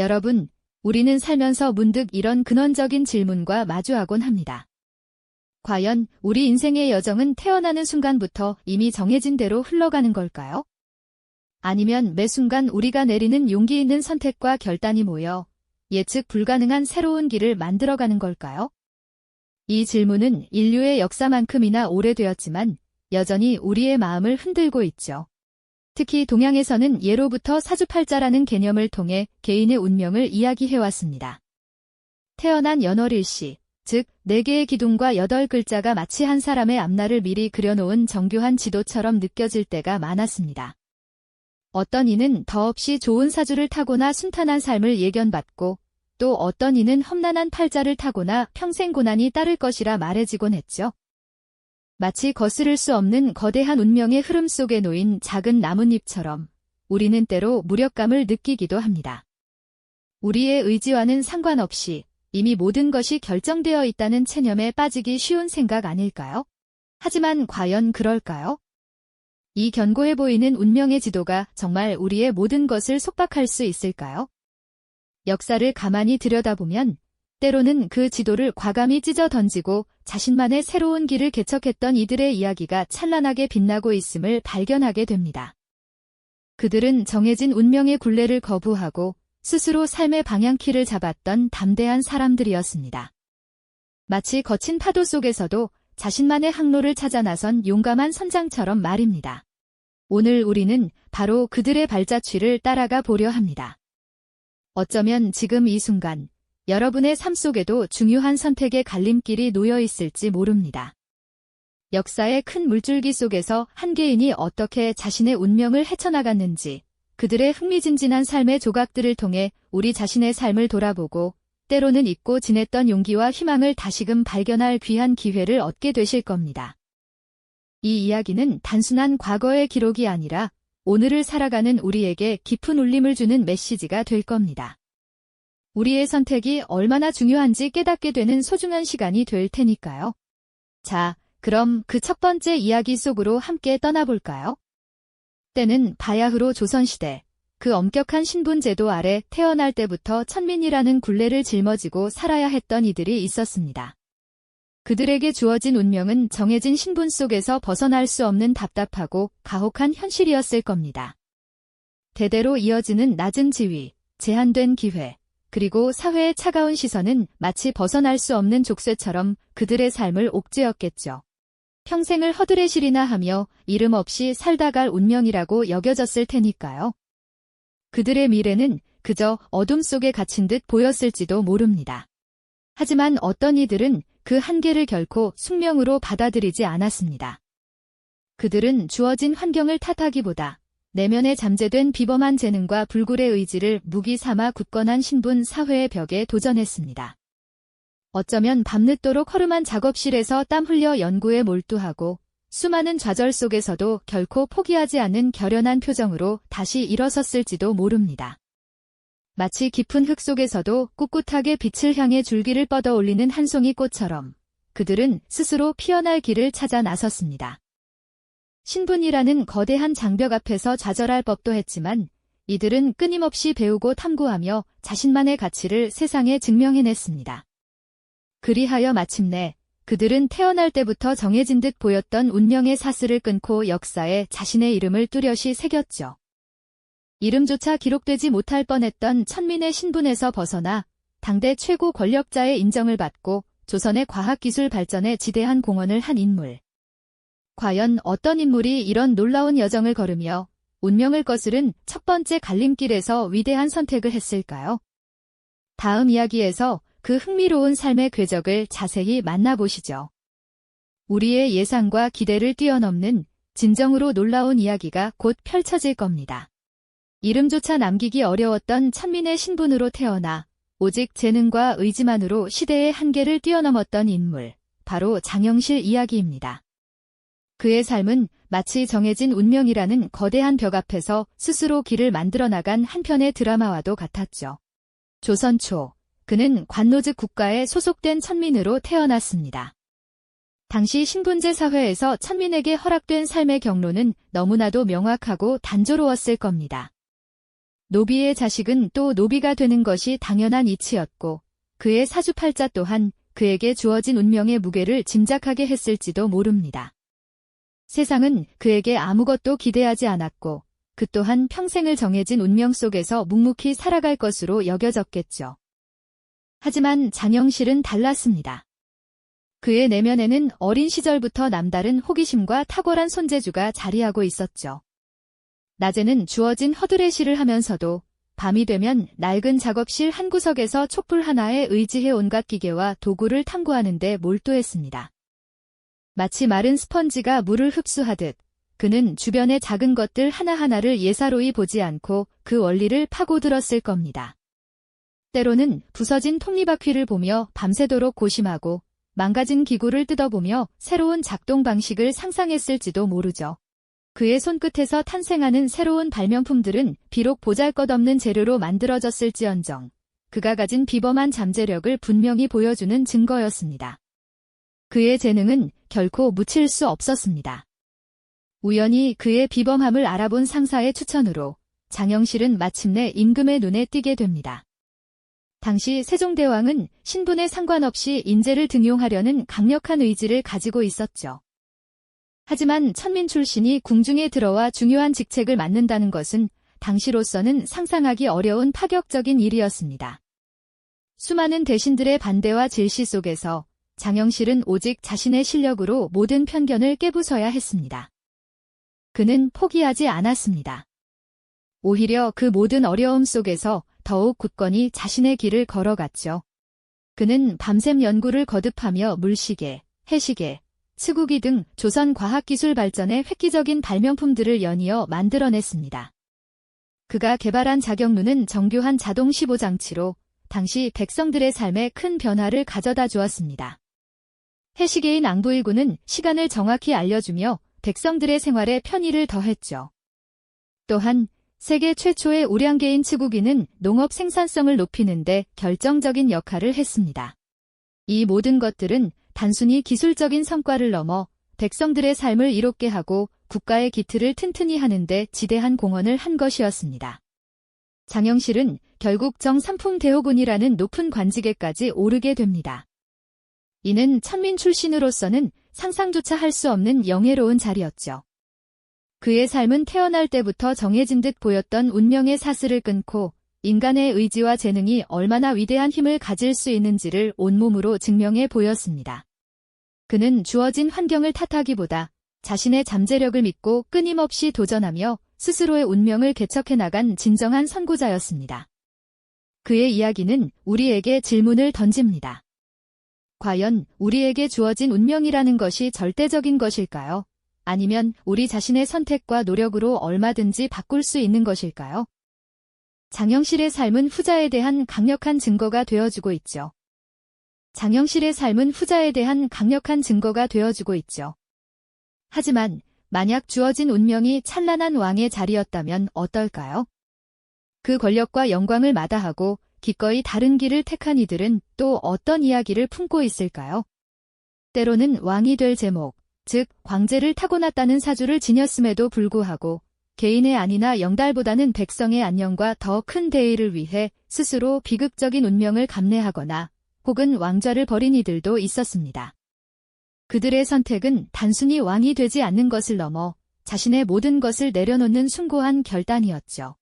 여러분, 우리는 살면서 문득 이런 근원적인 질문과 마주하곤 합니다. 과연 우리 인생의 여정은 태어나는 순간부터 이미 정해진 대로 흘러가는 걸까요? 아니면 매 순간 우리가 내리는 용기 있는 선택과 결단이 모여 예측 불가능한 새로운 길을 만들어가는 걸까요? 이 질문은 인류의 역사만큼이나 오래되었지만 여전히 우리의 마음을 흔들고 있죠. 특히 동양에서는 예로부터 사주팔자라는 개념을 통해 개인의 운명을 이야기해왔습니다. 태어난 연월일시, 즉, 네 개의 기둥과 여덟 글자가 마치 한 사람의 앞날을 미리 그려놓은 정교한 지도처럼 느껴질 때가 많았습니다. 어떤 이는 더없이 좋은 사주를 타거나 순탄한 삶을 예견받고 또 어떤 이는 험난한 팔자를 타거나 평생 고난이 따를 것이라 말해지곤 했죠. 마치 거스를 수 없는 거대한 운명의 흐름 속에 놓인 작은 나뭇잎처럼 우리는 때로 무력감을 느끼기도 합니다. 우리의 의지와는 상관없이 이미 모든 것이 결정되어 있다는 체념에 빠지기 쉬운 생각 아닐까요? 하지만 과연 그럴까요? 이 견고해 보이는 운명의 지도가 정말 우리의 모든 것을 속박할 수 있을까요? 역사를 가만히 들여다보면 때로는 그 지도를 과감히 찢어 던지고 자신만의 새로운 길을 개척했던 이들의 이야기가 찬란하게 빛나고 있음을 발견하게 됩니다. 그들은 정해진 운명의 굴레를 거부하고 스스로 삶의 방향키를 잡았던 담대한 사람들이었습니다. 마치 거친 파도 속에서도 자신만의 항로를 찾아 나선 용감한 선장처럼 말입니다. 오늘 우리는 바로 그들의 발자취를 따라가 보려 합니다. 어쩌면 지금 이 순간 여러분의 삶 속에도 중요한 선택의 갈림길이 놓여 있을지 모릅니다. 역사의 큰 물줄기 속에서 한 개인이 어떻게 자신의 운명을 헤쳐나갔는지 그들의 흥미진진한 삶의 조각들을 통해 우리 자신의 삶을 돌아보고 때로는 잊고 지냈던 용기와 희망을 다시금 발견할 귀한 기회를 얻게 되실 겁니다. 이 이야기는 단순한 과거의 기록이 아니라 오늘을 살아가는 우리에게 깊은 울림을 주는 메시지가 될 겁니다. 우리의 선택이 얼마나 중요한지 깨닫게 되는 소중한 시간이 될 테니까요. 자, 그럼 그 첫 번째 이야기 속으로 함께 떠나볼까요? 때는 바야흐로 조선시대, 그 엄격한 신분제도 아래 태어날 때부터 천민이라는 굴레를 짊어지고 살아야 했던 이들이 있었습니다. 그들에게 주어진 운명은 정해진 신분 속에서 벗어날 수 없는 답답하고 가혹한 현실이었을 겁니다. 대대로 이어지는 낮은 지위, 제한된 기회, 그리고 사회의 차가운 시선은 마치 벗어날 수 없는 족쇄처럼 그들의 삶을 옥죄었겠죠. 평생을 허드레실이나 하며 이름 없이 살다 갈 운명이라고 여겨졌을 테니까요. 그들의 미래는 그저 어둠 속에 갇힌 듯 보였을지도 모릅니다. 하지만 어떤 이들은 그 한계를 결코 숙명으로 받아들이지 않았습니다. 그들은 주어진 환경을 탓하기보다 내면에 잠재된 비범한 재능과 불굴의 의지를 무기 삼아 굳건한 신분 사회의 벽에 도전했습니다. 어쩌면 밤늦도록 허름한 작업실에서 땀 흘려 연구에 몰두하고 수많은 좌절 속에서도 결코 포기하지 않는 결연한 표정으로 다시 일어섰을지도 모릅니다. 마치 깊은 흙 속에서도 꿋꿋하게 빛을 향해 줄기를 뻗어 올리는 한 송이 꽃처럼 그들은 스스로 피어날 길을 찾아 나섰습니다. 신분이라는 거대한 장벽 앞에서 좌절할 법도 했지만 이들은 끊임없이 배우고 탐구하며 자신만의 가치를 세상에 증명해냈습니다. 그리하여 마침내 그들은 태어날 때부터 정해진 듯 보였던 운명의 사슬을 끊고 역사에 자신의 이름을 뚜렷이 새겼죠. 이름조차 기록되지 못할 뻔했던 천민의 신분에서 벗어나 당대 최고 권력자의 인정을 받고 조선의 과학기술 발전에 지대한 공헌을 한 인물. 과연 어떤 인물이 이런 놀라운 여정을 걸으며 운명을 거스른 첫 번째 갈림길에서 위대한 선택을 했을까요? 다음 이야기에서 그 흥미로운 삶의 궤적을 자세히 만나보시죠. 우리의 예상과 기대를 뛰어넘는 진정으로 놀라운 이야기가 곧 펼쳐질 겁니다. 이름조차 남기기 어려웠던 천민의 신분으로 태어나 오직 재능과 의지만으로 시대의 한계를 뛰어넘었던 인물, 바로 장영실 이야기입니다. 그의 삶은 마치 정해진 운명이라는 거대한 벽 앞에서 스스로 길을 만들어 나간 한편의 드라마와도 같았죠. 조선 초, 그는 관노즈 국가에 소속된 천민으로 태어났습니다. 당시 신분제 사회에서 천민에게 허락된 삶의 경로는 너무나도 명확하고 단조로웠을 겁니다. 노비의 자식은 또 노비가 되는 것이 당연한 이치였고 그의 사주팔자 또한 그에게 주어진 운명의 무게를 짐작하게 했을지도 모릅니다. 세상은 그에게 아무것도 기대하지 않았고 그 또한 평생을 정해진 운명 속에서 묵묵히 살아갈 것으로 여겨졌겠죠. 하지만 장영실은 달랐습니다. 그의 내면에는 어린 시절부터 남다른 호기심과 탁월한 손재주가 자리하고 있었죠. 낮에는 주어진 허드레시를 하면서도 밤이 되면 낡은 작업실 한 구석에서 촛불 하나에 의지해 온갖 기계와 도구를 탐구하는 데 몰두했습니다. 마치 마른 스펀지가 물을 흡수하듯 그는 주변의 작은 것들 하나하나를 예사로이 보지 않고 그 원리를 파고들었을 겁니다. 때로는 부서진 톱니바퀴를 보며 밤새도록 고심하고 망가진 기구를 뜯어보며 새로운 작동 방식을 상상했을지도 모르죠. 그의 손끝에서 탄생하는 새로운 발명품들은 비록 보잘것없는 재료로 만들어졌을지언정 그가 가진 비범한 잠재력을 분명히 보여주는 증거였습니다. 그의 재능은 결코 묻힐 수 없었습니다. 우연히 그의 비범함을 알아본 상사의 추천으로 장영실은 마침내 임금의 눈에 띄게 됩니다. 당시 세종대왕은 신분에 상관없이 인재를 등용하려는 강력한 의지를 가지고 있었죠. 하지만 천민 출신이 궁중에 들어와 중요한 직책을 맡는다는 것은 당시로서는 상상하기 어려운 파격적인 일이었습니다. 수많은 대신들의 반대와 질시 속에서 장영실은 오직 자신의 실력으로 모든 편견을 깨부숴야 했습니다. 그는 포기하지 않았습니다. 오히려 그 모든 어려움 속에서 더욱 굳건히 자신의 길을 걸어갔죠. 그는 밤샘 연구를 거듭하며 물시계, 해시계, 치구기 등 조선 과학기술 발전의 획기적인 발명품들을 연이어 만들어냈습니다. 그가 개발한 자경루는 정교한 자동 15장치로 당시 백성들의 삶에 큰 변화를 가져다 주었습니다. 해시계인 앙부일군은 시간을 정확히 알려주며 백성들의 생활에 편의를 더했죠. 또한 세계 최초의 우량계인 치구기는 농업 생산성을 높이는데 결정적인 역할을 했습니다. 이 모든 것들은 단순히 기술적인 성과를 넘어 백성들의 삶을 이롭게 하고 국가의 기틀을 튼튼히 하는데 지대한 공헌을 한 것이었습니다. 장영실은 결국 정삼풍 대호군이라는 높은 관직에까지 오르게 됩니다. 이는 천민 출신으로서는 상상조차 할 수 없는 영예로운 자리였죠. 그의 삶은 태어날 때부터 정해진 듯 보였던 운명의 사슬을 끊고 인간의 의지와 재능이 얼마나 위대한 힘을 가질 수 있는지를 온몸으로 증명해 보였습니다. 그는 주어진 환경을 탓하기보다 자신의 잠재력을 믿고 끊임없이 도전하며 스스로의 운명을 개척해 나간 진정한 선구자였습니다. 그의 이야기는 우리에게 질문을 던집니다. 과연 우리에게 주어진 운명이라는 것이 절대적인 것일까요? 아니면 우리 자신의 선택과 노력으로 얼마든지 바꿀 수 있는 것일까요? 장영실의 삶은 후자에 대한 강력한 증거가 되어주고 있죠. 장영실의 삶은 후자에 대한 강력한 증거가 되어주고 있죠. 하지만 만약 주어진 운명이 찬란한 왕의 자리였다면 어떨까요? 그 권력과 영광을 마다하고 기꺼이 다른 길을 택한 이들은 또 어떤 이야기를 품고 있을까요? 때로는 왕이 될 제목, 즉 광제를 타고났다는 사주를 지녔음에도 불구하고 개인의 안이나 영달보다는 백성의 안녕과 더 큰 대의를 위해 스스로 비극적인 운명을 감내하거나 혹은 왕좌를 버린 이들도 있었습니다. 그들의 선택은 단순히 왕이 되지 않는 것을 넘어 자신의 모든 것을 내려놓는 숭고한 결단이었죠.